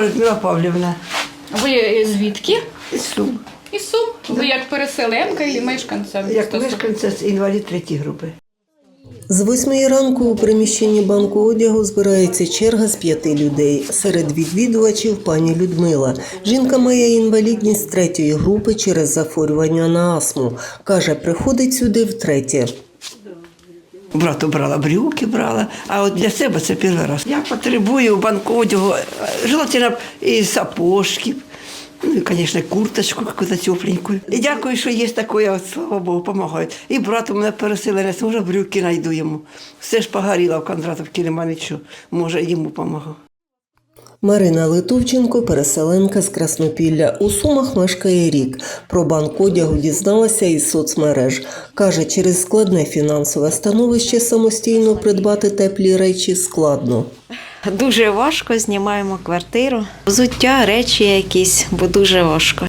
Людмила Павлівна, Ви звідки? із Сум. Із Сум? Ви як переселенка і мешканця? Як мешканця інвалід третьої групи. З восьмої ранку у приміщенні банку одягу збирається черга з п'яти людей. Серед відвідувачів пані Людмила. Жінка має інвалідність третьої групи через захворювання на астму. Каже, приходить сюди втретє. Брату брала брюки, брала, а от для себе це перший раз. Я потребую банку одягу, е, желательно і сапожки, ну і, звісно, курточку якусь тепленьку. І дякую, що є таке, слава Богу, допомагають. І брату мене переселенець, може, брюки знайду йому. Все ж погоріло в Кондратовці, нема нічого, може, йому допомагав. Марина Литовченко, переселенка з Краснопілля. У Сумах мешкає рік. Про банк одягу дізналася із соцмереж. Каже, через складне фінансове становище самостійно придбати теплі речі складно. Дуже важко знімаємо квартиру. Взуття, речі якісь, бо дуже важко.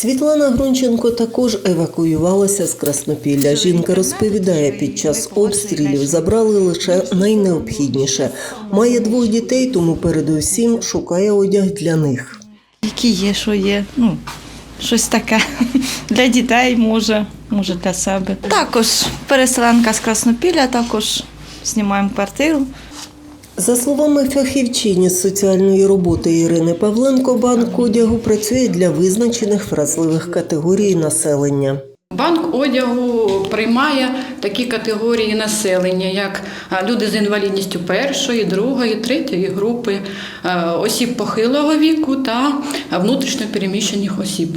Світлана Грунченко також евакуювалася з Краснопілля. Жінка розповідає, під час обстрілів забрали лише найнеобхідніше. Має двох дітей, тому передусім шукає одяг для них. Які є, що є. Ну, щось таке для дітей, може, може для себе. Також переселенка з Краснопілля, також знімаємо квартиру. За словами фахівчині з соціальної роботи Ірини Павленко, банк одягу працює для визначених вразливих категорій населення. Банк одягу приймає такі категорії населення, як люди з інвалідністю першої, другої, третьої групи, е, осіб похилого віку та внутрішньо переміщених осіб.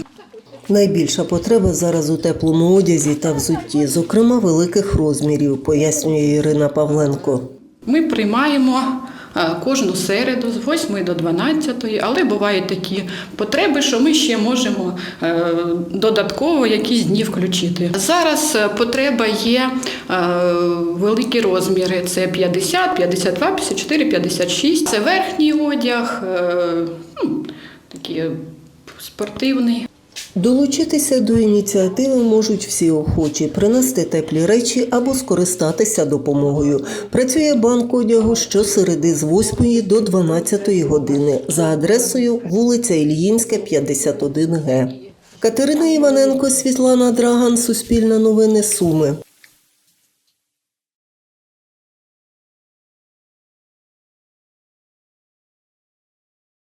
Найбільша потреба зараз у теплому одязі та взутті, зокрема великих розмірів, пояснює Ірина Павленко. Ми приймаємо е, кожну середу з 8 до 12, але бувають такі потреби, що ми ще можемо е, додатково якісь дні включити. Зараз е, потреба є великі розміри: це 50, 52, 54, 56. Це верхній одяг, ну, такий спортивний. Долучитися до ініціативи можуть всі охочі, принести теплі речі або скористатися допомогою. Працює банк одягу щосереди з 8 до 12 години за адресою вулиця Ільїнська, 51 Г. Катерина Іваненко, Світлана Драган, Суспільне новини Суми.